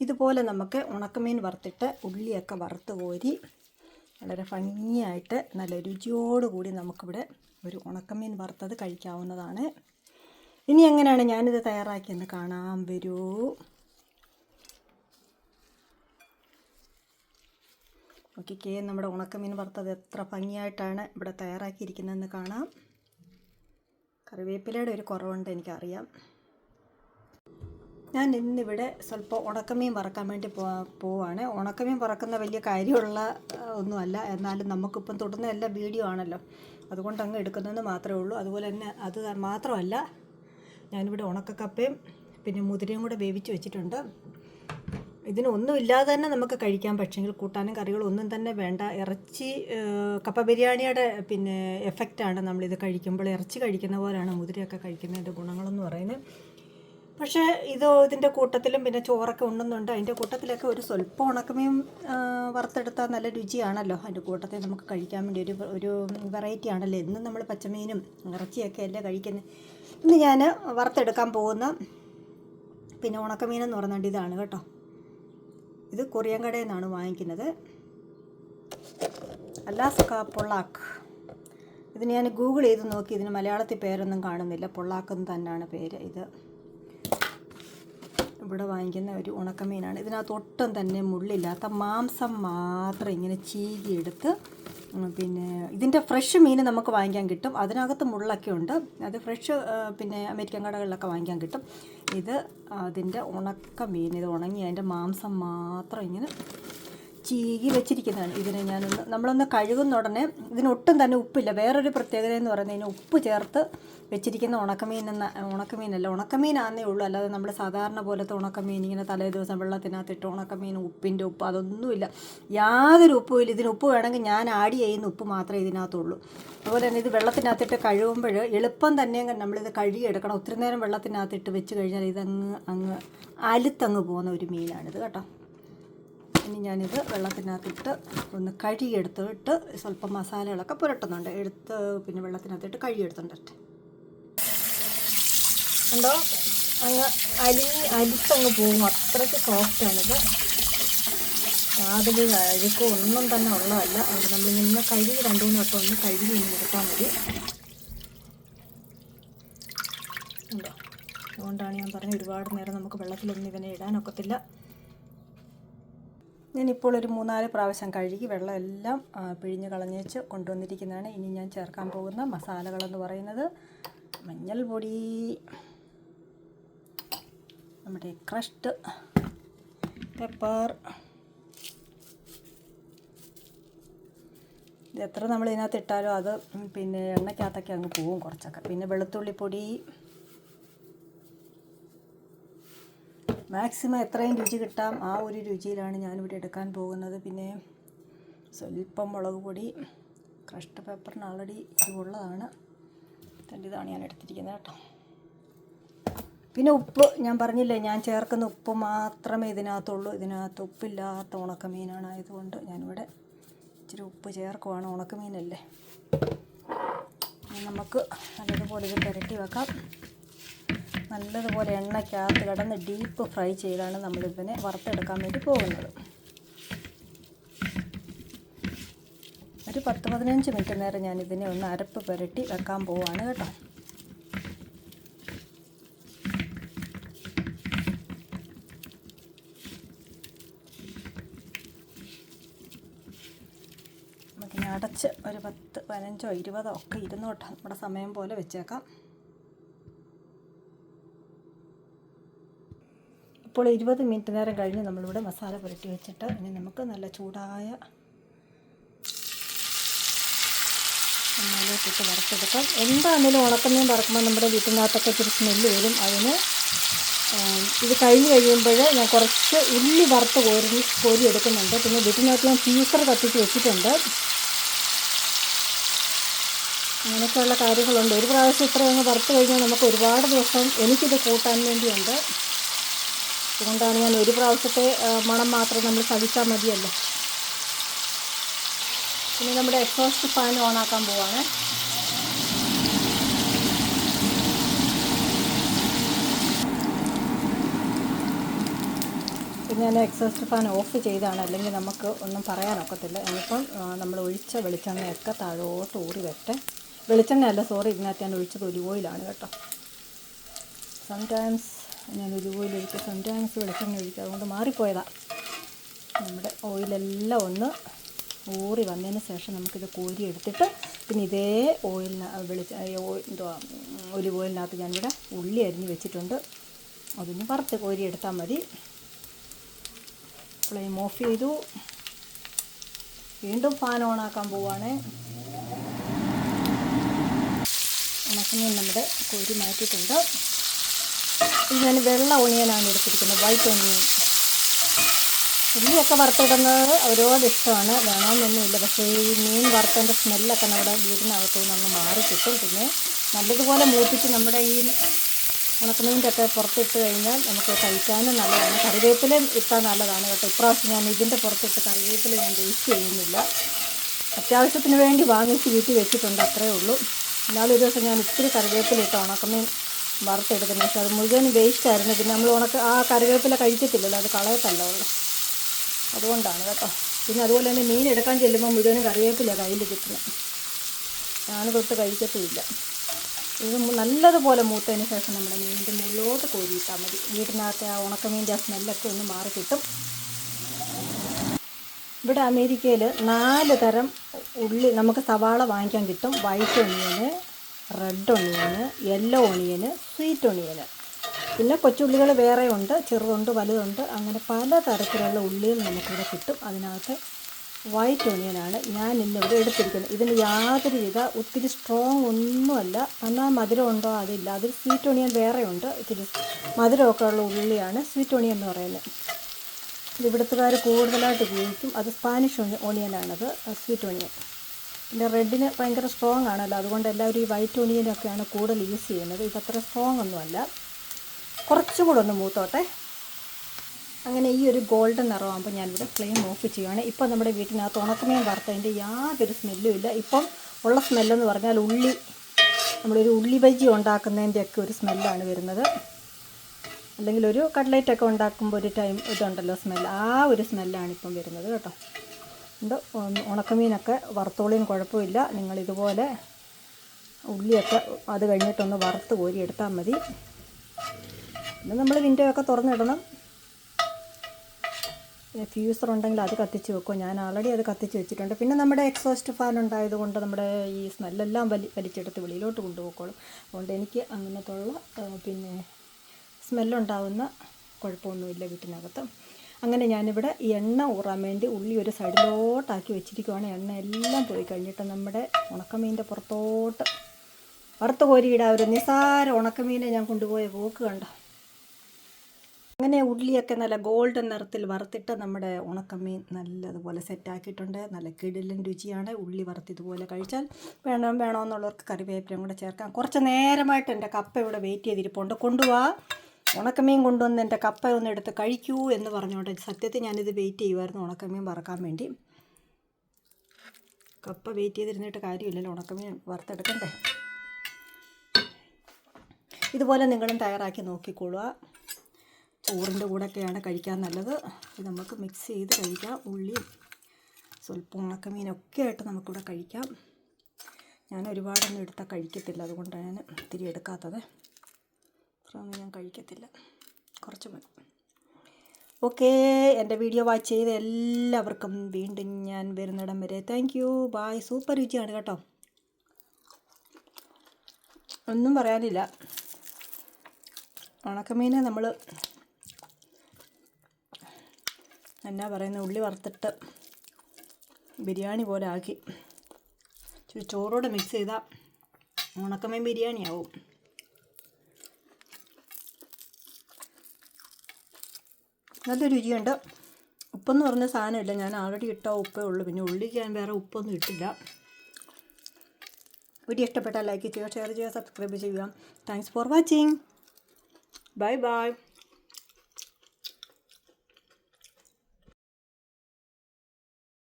ഇതുപോലെ നമുക്ക് ഉണക്കമീൻ വറുത്തിട്ട് ഉള്ളിയൊക്കെ വറുത്ത് കോരി വളരെ ഭംഗിയായിട്ട് നല്ല രുചിയോടുകൂടി നമുക്കിവിടെ ഒരു ഉണക്കമീൻ വറുത്തത് കഴിക്കാവുന്നതാണ്. ഇനി എങ്ങനെയാണ് ഞാനിത് തയ്യാറാക്കിയെന്ന് കാണാൻ വരൂ. നോക്കിക്കേ നമ്മുടെ ഉണക്കമീൻ വറുത്തത് എത്ര ഭംഗിയായിട്ടാണ് ഇവിടെ തയ്യാറാക്കിയിരിക്കുന്നതെന്ന് കാണാം. കറിവേപ്പിലയുടെ ഒരു കുറവുണ്ട് എനിക്കറിയാം. ഞാൻ ഇന്നിവിടെ സ്വല്പം ഉണക്കമീൻ വറക്കാൻ വേണ്ടി പോ പോവാണ്. ഉണക്കമീൻ പറക്കുന്ന വലിയ കാര്യമുള്ള ഒന്നുമല്ല. എന്നാലും നമുക്കിപ്പം തുടർന്ന് എല്ലാ വീഡിയോ ആണല്ലോ. അതുകൊണ്ട് അങ്ങ് എടുക്കുന്നതെന്ന് മാത്രമേ ഉള്ളൂ. അതുപോലെ തന്നെ അത് മാത്രമല്ല ഞാനിവിടെ ഉണക്കക്കപ്പയും പിന്നെ മുതിരയും കൂടെ വേവിച്ച് വെച്ചിട്ടുണ്ട്. ഇതിനൊന്നും ഇല്ലാതെ തന്നെ നമുക്ക് കഴിക്കാം. പക്ഷേങ്കിൽ കൂട്ടാനും കറികളും ഒന്നും തന്നെ വേണ്ട. ഇറച്ചി കപ്പ ബിരിയാണിയുടെ പിന്നെ എഫക്റ്റാണ് നമ്മളിത് കഴിക്കുമ്പോൾ ഇറച്ചി കഴിക്കുന്ന പോലെയാണ് മുതിരയൊക്കെ കഴിക്കുന്നതിന്റെ ഗുണങ്ങളെന്ന് പറയുന്നത്. പക്ഷേ ഇത് ഇതിന്റെ കൂട്ടത്തിലും പിന്നെ ചോറൊക്കെ ഉണ്ടെന്നുണ്ട് അതിന്റെ കൂട്ടത്തിലൊക്കെ ഒരു സ്വല്പം ഉണക്കമീൻ വറുത്തെടുത്താൽ നല്ല രുചിയാണല്ലോ. അതിന്റെ കൂട്ടത്തിൽ നമുക്ക് കഴിക്കാൻ വേണ്ടി ഒരു ഒരു വെറൈറ്റി ആണല്ലോ. എന്നും നമ്മൾ പച്ചമീനും ഇറച്ചിയൊക്കെ അല്ലേ കഴിക്കുന്നത് ഇന്ന് ഞാൻ വറുത്തെടുക്കാൻ പോകുന്ന പിന്നെ ഉണക്കമീനെന്ന് പറഞ്ഞുകൊണ്ട് ഇതാണ് കേട്ടോ. ഇത് കൊറിയൻ കടയിൽ നിന്നാണ് വാങ്ങിക്കുന്നത്. Alaska pollock. ഇതിന് ഞാൻ ഗൂഗിൾ ചെയ്ത് നോക്കി. ഇതിന് മലയാളത്തിൽ പേരൊന്നും കാണുന്നില്ല. പൊള്ളാക്കെന്ന് തന്നെയാണ് പേര്. ഇത് ഇവിടെ വാങ്ങിക്കുന്ന ഒരു ഉണക്കമീനാണ്. ഇതിനകത്ത് ഒട്ടും തന്നെ മുള്ളില്ലാത്ത മാംസം മാത്രം ഇങ്ങനെ ചീകിയെടുത്ത് പിന്നെ ഇതിന്റെ ഫ്രഷ് മീൻ നമുക്ക് വാങ്ങിക്കാൻ കിട്ടും. അതിനകത്ത് മുള്ളൊക്കെ ഉണ്ട്. അത് ഫ്രഷ് പിന്നെ അമേരിക്കൻ കടകളിലൊക്കെ വാങ്ങിക്കാൻ കിട്ടും. ഇത് അതിന്റെ ഉണക്ക മീൻ ഇത് ഉണങ്ങി അതിന്റെ മാംസം മാത്രം ഇങ്ങനെ ചീകി വെച്ചിരിക്കുന്നതാണ്. ഇതിനെ ഞാനൊന്ന് നമ്മളൊന്ന് കഴുകുന്ന ഉടനെ ഇതിനൊട്ടും തന്നെ ഉപ്പില്ല. വേറൊരു പ്രത്യേകത എന്ന് പറയുന്നത് ഇതിന് ഉപ്പ് ചേർത്ത് വെച്ചിരിക്കുന്ന ഉണക്കമീൻ എന്ന ഉണക്കമീനല്ല ഉണക്കമീനാന്നേ ഉള്ളൂ. അല്ലാതെ നമ്മൾ സാധാരണ പോലത്തെ ഉണക്കമീൻ ഇങ്ങനെ തലേ ദിവസം വെള്ളത്തിനകത്തിട്ട് ഉണക്കമീൻ ഉപ്പിന്റെ ഉപ്പ് അതൊന്നുമില്ല. യാതൊരു ഉപ്പും ഇല്ല. ഇതിന് ഉപ്പ് വേണമെങ്കിൽ ഞാൻ ആഡ് ചെയ്യുന്ന ഉപ്പ് മാത്രമേ ഇതിനകത്തുള്ളൂ. അതുപോലെ തന്നെ ഇത് വെള്ളത്തിനകത്തിട്ട് കഴുകുമ്പോൾ എളുപ്പം തന്നെ നമ്മളിത് കഴുകിയെടുക്കണം. ഒത്തിരി നേരം വെള്ളത്തിനകത്തിട്ട് വെച്ച് കഴിഞ്ഞാൽ ഇതങ്ങ് അങ്ങ് അലുത്തങ്ങ് പോകുന്ന ഒരു മീനാണിത് കേട്ടോ. ഇനി ഞാനിത് വെള്ളത്തിനകത്തിട്ട് ഒന്ന് കഴുകിയെടുത്തിട്ട് സ്വല്പം മസാലകളൊക്കെ പുരട്ടുന്നുണ്ട്. എടുത്ത് പിന്നെ വെള്ളത്തിനകത്തിട്ട് കഴുകിയെടുത്തിട്ടുണ്ട് ഉണ്ടോ? അങ്ങ് അലി അലിച്ചങ്ങ് പോകും. അത്രയ്ക്ക് സോഫ്റ്റാണിത് യാതൊരു അഴുക്കോ ഒന്നും തന്നെ ഉള്ളതല്ല. അതുകൊണ്ട് നമ്മളിങ്ങനെ കഴുകി രണ്ടു മൂന്ന് വട്ടം ഒന്ന് കഴുകി ഇങ്ങനെ എടുത്താൽ മതി. ഉണ്ടോ? അതുകൊണ്ടാണ് ഞാൻ പറഞ്ഞത് ഒരുപാട് നേരം നമുക്ക് വെള്ളത്തിലൊന്നും ഇവനെ ഇടാനൊക്കത്തില്ല. ഞാനിപ്പോൾ ഒരു മൂന്നാൽ പ്രാവശ്യം കഴുകി വെള്ളമെല്ലാം പിഴിഞ്ഞ് കളഞ്ഞേച്ച് കൊണ്ടുവന്നിരിക്കുന്നതാണ്. ഇനി ഞാൻ ചേർക്കാൻ പോകുന്ന മസാലകളെന്ന് പറയുന്നത് മഞ്ഞൾപ്പൊടി നമ്മുടെ ക്രഷ്ഡ് പെപ്പർ. എത്ര നമ്മൾ ഇതിനകത്ത് ഇട്ടാലും അത് പിന്നെ എണ്ണയ്ക്കകത്തൊക്കെ അങ്ങ് പോവും കുറച്ചൊക്കെ. പിന്നെ വെളുത്തുള്ളിപ്പൊടി മാക്സിമം എത്രയും രുചി കിട്ടാം. ആ ഒരു രുചിയിലാണ് ഞാനിവിടെ എടുക്കാൻ പോകുന്നത്. പിന്നെ സ്വല്പം മുളക് പൊടി ക്രഷ്ഡ് പേപ്പറിന് ആൾറെഡി ഇതുള്ളതാണ്. തന്റെ ഇതാണ് ഞാൻ എടുത്തിരിക്കുന്നത് കേട്ടോ. പിന്നെ ഉപ്പ് ഞാൻ പറഞ്ഞില്ലേ ഞാൻ ചേർക്കുന്ന ഉപ്പ് മാത്രമേ ഇതിനകത്തുള്ളൂ. ഇതിനകത്ത് ഉപ്പില്ലാത്ത ഉണക്കമീനാണ് ആയതുകൊണ്ട് ഞാനിവിടെ ഇച്ചിരി ഉപ്പ് ചേർക്കുവാണ്. ഉണക്കമീനല്ലേ? നമുക്ക് നല്ലതുപോലെ ഇത് പുരട്ടി വെക്കാം. നല്ലതുപോലെ എണ്ണയ്ക്കകത്ത് കിടന്ന് ഡീപ്പ് ഫ്രൈ ചെയ്താണ് നമ്മളിതിനെ വറുത്തെടുക്കാൻ വേണ്ടി പോകുന്നത്. ഒരു പത്ത് പതിനഞ്ച് മിനിറ്റ് നേരം ഞാൻ ഇതിനെ ഒന്ന് അരപ്പ് പുരട്ടി വെക്കാൻ പോവാണ് കേട്ടോ. അടച്ച് ഒരു പത്ത് പതിനഞ്ചോ ഇരുപതോ ഒക്കെ ഇരുന്നോട്ടെ. നമ്മുടെ സമയം പോലെ വെച്ചേക്കാം. ഇപ്പോൾ ഇരുപത് മിനിറ്റ് നേരം കഴിഞ്ഞ് നമ്മളിവിടെ മസാല പുരട്ടി വെച്ചിട്ട് ഇനി നമുക്ക് നല്ല ചൂടായ എണ്ണയിലോട്ടിട്ട് വറുത്തെടുക്കാം. എന്താണെങ്കിലും ഉണക്കമീൻ വറക്കുമ്പോൾ നമ്മുടെ വീട്ടിനകത്തൊക്കെ ഇച്ചിരി സ്മെല്ല് വരും. അതിന് ഇത് കഴിഞ്ഞ് കഴിയുമ്പോൾ ഞാൻ കുറച്ച് ഉള്ളി വറുത്ത് കോരി കോരി എടുക്കുന്നുണ്ട്. പിന്നെ വീട്ടിനകത്ത് ഞാൻ ഫീസർ കത്തിച്ച് വെച്ചിട്ടുണ്ട്. അങ്ങനെയൊക്കെയുള്ള കാര്യങ്ങളുണ്ട്. ഒരു പ്രാവശ്യം ഇത്രയും വറുത്ത് കഴിഞ്ഞാൽ നമുക്ക് ഒരുപാട് ദിവസം എനിക്കിത് കൂട്ടാൻ വേണ്ടിയുണ്ട്. അതുകൊണ്ടാണ് ഞാൻ ഒരു പ്രാവശ്യത്തെ മണം മാത്രം നമ്മൾ സഹിച്ചാൽ മതിയല്ലോ. പിന്നെ നമ്മുടെ എക്സോസ്റ്റ് ഫാൻ ഓണാക്കാൻ പോവാണ്. പിന്നെ ഞാൻ എക്സോസ്റ്റ് ഫാൻ ഓഫ് ചെയ്താണ്. അല്ലെങ്കിൽ നമുക്ക് ഒന്നും പറയാനൊക്കത്തില്ല. ഇനിയിപ്പം നമ്മൾ ഒഴിച്ച വെളിച്ചെണ്ണയൊക്കെ താഴോട്ട് ഊറി വരട്ടെ. വെളിച്ചെണ്ണയല്ല സോറി ഇതിനകത്ത് ഞാൻ ഒഴിച്ചത് ഒലിവ് ഓയിലാണ് കേട്ടോ. സംടൈംസ് ഞാൻ ഇതുപോലെ ഒഴിക്കും സംടൈംസ് വെളിച്ചെണ്ണ ഒഴിക്കുക അതുകൊണ്ട് മാറിപ്പോയതാണ് നമ്മുടെ ഓയിലെല്ലാം ഒന്ന് ഊറി വന്നതിന് ശേഷം നമുക്കിത് കോരി എടുത്തിട്ട് പിന്നെ ഇതേ ഓയിലിന് വെളിച്ച എന്തുവാ ഒലിവ് ഓയിലിനകത്ത് ഞാനിവിടെ ഉള്ളി അരിഞ്ഞ് വെച്ചിട്ടുണ്ട്. അതൊന്ന് വറുത്ത് കോരി എടുത്താൽ മതി. ഫ്ലെയിം ഓഫ് ചെയ്തു. വീണ്ടും ഫാൻ ഓണാക്കാൻ പോവാണ്. ഉണക്കമീൻ നമ്മുടെ കോരി മാറ്റിയിട്ടുണ്ട്. ഇത് ഞാൻ വെള്ള ഒണിയനാണ് എടുത്തിരിക്കുന്നത്. White onion. ഉള്ളിയൊക്കെ വറുത്തിടുന്നത് അവരോട് ഇഷ്ടമാണ്. വേണമെന്നൊന്നുമില്ല. പക്ഷേ ഈ മീൻ വറുത്തതിന്റെ സ്മെല്ലൊക്കെ നമ്മുടെ വീടിനകത്തു നിന്ന് അങ്ങ് മാറി കിട്ടും. പിന്നെ നല്ലതുപോലെ മൂപ്പിച്ച് നമ്മുടെ ഈ ഉണക്കമീന്റെ ഒക്കെ പുറത്തിട്ട് കഴിഞ്ഞാൽ നമുക്ക് കഴിക്കാനും നല്ലതാണ്. കറിവേപ്പില ഇട്ടാൽ നല്ലതാണ് കേട്ടോ. ഇപ്രാവശ്യം ഞാൻ ഇതിന്റെ പുറത്തിട്ട് കറിവേപ്പില ഞാൻ വേസ്റ്റ് ചെയ്യുന്നില്ല. അത്യാവശ്യത്തിന് വേണ്ടി വാങ്ങിച്ച് വീട്ടിൽ വെച്ചിട്ടുണ്ട് അത്രേ ഉള്ളൂ. എന്നാലും ഒരു ദിവസം ഞാൻ ഇത്തിരി കറിവേപ്പില ഇട്ട ഉണക്കമീൻ വറുത്തെടുക്കുന്നത്. പക്ഷേ അത് മുഴുവൻ വേസ്റ്റ് ആയിരുന്നു. പിന്നെ നമ്മൾ ഉണക്ക ആ കറിവേപ്പില കഴിക്കത്തില്ലല്ലോ. അത് കളയത്തല്ല ഉള്ളു. അതുകൊണ്ടാണ് കേട്ടോ. പിന്നെ അതുപോലെ തന്നെ മീൻ എടുക്കാൻ ചെല്ലുമ്പോൾ മുഴുവനും കറിവേപ്പില കയ്യിൽ കിട്ടുന്നത്. ഞാൻ തൊട്ട് കഴിക്കത്തുമില്ല. ഇത് നല്ലതുപോലെ മൂത്തതിന് ശേഷം നമ്മുടെ മീനിന്റെ മുകളിലോട്ട് കോരിയിട്ടാൽ മതി. വീടിനകത്തെ ആ ഉണക്കമീന്റെ ആ സ്മെല്ലൊക്കെ ഒന്ന് മാറി കിട്ടും. ഇവിടെ അമേരിക്കയിൽ നാല് തരം ഉള്ളി നമുക്ക് സവാള വാങ്ങിക്കാൻ കിട്ടും. White onion red onion yellow onion sweet onion പിന്നെ കൊച്ചുള്ളികൾ വേറെ ഉണ്ട് ചെറുതുണ്ട് വലുതുണ്ട്. അങ്ങനെ പല തരത്തിലുള്ള ഉള്ളികൾ നമുക്കിവിടെ കിട്ടും. അതിനകത്ത് വൈറ്റ് ഒണിയനാണ് ഞാൻ ഇന്നിവിടെ എടുത്തിരിക്കുന്നത്. ഇതിന് യാതൊരു വിധ ഒത്തിരി സ്ട്രോങ് ഒന്നുമല്ല. എന്നാൽ മധുരം ഉണ്ടോ? അതില്ല. അതിൽ സ്വീറ്റ് ഒണിയൻ വേറെ ഉണ്ട്. ഇത്തിരി മധുരമൊക്കെ ഉള്ള ഉള്ളിയാണ് സ്വീറ്റ് ഒണിയൻ എന്ന് പറയുന്നത്. ഇവിടുത്തുകാർ കൂടുതലായിട്ട് ഉപയോഗിക്കും. അത് സ്പാനിഷ് ഒണിയനാണത് സ്വീറ്റ് ഓണിയൻ പിന്നെ റെഡിന് ഭയങ്കര സ്ട്രോങ് ആണല്ലോ. അതുകൊണ്ട് എല്ലാവരും ഈ വൈറ്റ് ഓണിയനൊക്കെയാണ് കൂടുതൽ യൂസ് ചെയ്യുന്നത്. ഇതത്ര സ്ട്രോങ് ഒന്നുമല്ല. കുറച്ചും കൂടെ ഒന്ന് മൂത്തോട്ടെ. അങ്ങനെ ഈ ഒരു ഗോൾഡൻ നിറമാകുമ്പോൾ ഞാനിവിടെ ഫ്ലെയിം ഓഫ് ചെയ്യുകയാണ് ഇപ്പം നമ്മുടെ വീട്ടിനകത്ത് ഉണക്കമീൻ വറുത്തതിന്റെ യാതൊരു സ്മെല്ലും ഇല്ല. ഇപ്പം ഉള്ള സ്മെല്ലെന്ന് പറഞ്ഞാൽ ഉള്ളി നമ്മളൊരു ഉള്ളി ബജി ഉണ്ടാക്കുന്നതിന്റെയൊക്കെ ഒരു സ്മെല്ലാണ് വരുന്നത്. അല്ലെങ്കിൽ ഒരു കട്ട്ലൈറ്റ് ഒക്കെ ഉണ്ടാക്കുമ്പോൾ ഒരു ടൈം ഇതുണ്ടല്ലോ സ്മെല്ല് ആ ഒരു സ്മെല്ലാണ് ഇപ്പം വരുന്നത് കേട്ടോ. ഉണ്ട്. ഉണക്കമീനൊക്കെ വറുത്തോളിയും കുഴപ്പമില്ല. നിങ്ങൾ ഇതുപോലെ ഉള്ളിയൊക്കെ അത് കഴിഞ്ഞിട്ടൊന്ന് വറുത്ത് കോരി എടുത്താൽ മതി. പിന്നെ നമ്മൾ വിൻഡോ ഒക്കെ തുറന്നിടണം. പിന്നെ ഫ്യൂസർ ഉണ്ടെങ്കിൽ അത് കത്തിച്ച് വെക്കും. ഞാൻ ആൾറെഡി അത് കത്തിച്ച് വെച്ചിട്ടുണ്ട്. പിന്നെ നമ്മുടെ എക്സോസ്റ്റ് ഫാൻ ഉണ്ടായതുകൊണ്ട് നമ്മുടെ ഈ സ്മെല്ലെല്ലാം വലി വലിച്ചെടുത്ത് വെളിയിലോട്ട് കൊണ്ടുപോയിക്കോളും. അതുകൊണ്ട് എനിക്ക് അങ്ങനത്തുള്ള പിന്നെ സ്മെല്ലുണ്ടാവുന്ന കുഴപ്പമൊന്നുമില്ല വീട്ടിനകത്ത്. അങ്ങനെ ഞാനിവിടെ എണ്ണ ഊറാൻ വേണ്ടി ഉള്ളി ഒരു സൈഡിലോട്ടാക്കി വെച്ചിരിക്കുവാണ്. എണ്ണ എല്ലാം പോയി കഴിഞ്ഞിട്ട് നമ്മുടെ ഉണക്കമീന്റെ പുറത്തോട്ട് വറുത്ത് കോരിയിടാൻ ഒരു നിസാര ഉണക്കമീനെ ഞാൻ കൊണ്ടുപോയ പോക്ക് കണ്ട? അങ്ങനെ ഉള്ളിയൊക്കെ നല്ല ഗോൾഡൻ നിറത്തിൽ വറുത്തിട്ട് നമ്മുടെ ഉണക്കമീൻ നല്ലതുപോലെ സെറ്റാക്കിയിട്ടുണ്ട് നല്ല കിടിലൻ രുചിയാണ്. ഉള്ളി വറുത്തിതുപോലെ കഴിച്ചാൽ വേണം വേണമെന്നുള്ളവർക്ക് കറിവേപ്പിലയും കൂടെ ചേർക്കാം. കുറച്ച് നേരമായിട്ട് എന്റെ കപ്പ ഇവിടെ വെയിറ്റ് ചെയ്തിരിപ്പുണ്ട്. കൊണ്ടുപോവാ ഉണക്കമീൻ കൊണ്ടുവന്ന് എന്റെ കപ്പ ഒന്ന് എടുത്ത് കഴിക്കൂ എന്ന് പറഞ്ഞുകൊണ്ട് സത്യത്തിൽ ഞാനിത് വെയിറ്റ് ചെയ്യുമായിരുന്നു ഉണക്കമീൻ വറക്കാൻ വേണ്ടി. കപ്പ വെയിറ്റ് ചെയ്തിരുന്നിട്ട് കാര്യമില്ലല്ലോ. ഉണക്കമീൻ വറുത്തെടുക്കണ്ടേ? ഇതുപോലെ നിങ്ങളും തയ്യാറാക്കി നോക്കിക്കൊള്ളുക. ചോറിന്റെ കൂടെയൊക്കെയാണ് കഴിക്കാൻ നല്ലത്. ഇത് നമുക്ക് മിക്സ് ചെയ്ത് കഴിക്കാം. ഉള്ളിയും സ്വല്പം ഉണക്കമീനൊക്കെ ആയിട്ട് നമുക്കിവിടെ കഴിക്കാം. ഞാൻ ഒരുപാടൊന്നും എടുത്താൽ കഴിക്കത്തില്ല. അതുകൊണ്ടാണ് ഞാൻ ഇത്തിരി എടുക്കാത്തത്. അത്രയൊന്നും ഞാൻ കഴിക്കത്തില്ല. കുറച്ച് മതി. ഓക്കെ എന്റെ വീഡിയോ വാച്ച് ചെയ്ത എല്ലാവർക്കും വീണ്ടും ഞാൻ വരുന്നിടം വരെ. താങ്ക് യു ബായ് സൂപ്പർ രുചിയാണ് കേട്ടോ. ഒന്നും പറയാനില്ല. ഉണക്കമീനെ നമ്മൾ എന്നാ പറയുന്നത് ഉള്ളി വറുത്തിട്ട് ബിരിയാണി പോലെ ആക്കി. ചോറോടെ മിക്സ് ചെയ്താൽ ഉണക്കമീൻ ബിരിയാണി നല്ല രുചിയുണ്ട്. ഉപ്പെന്ന് പറഞ്ഞ സാധനമില്ല. ഞാൻ ആൾറെഡി ഇട്ട ഉപ്പേ ഉള്ളൂ. പിന്നെ ഉള്ളിക്ക് ഞാൻ വേറെ ഉപ്പൊന്നും ഇട്ടില്ല. വീഡിയോ ഇഷ്ടപ്പെട്ടാൽ ലൈക്ക് ചെയ്യുക ഷെയർ ചെയ്യുക സബ്സ്ക്രൈബ് ചെയ്യുക. Thanks for watching bye bye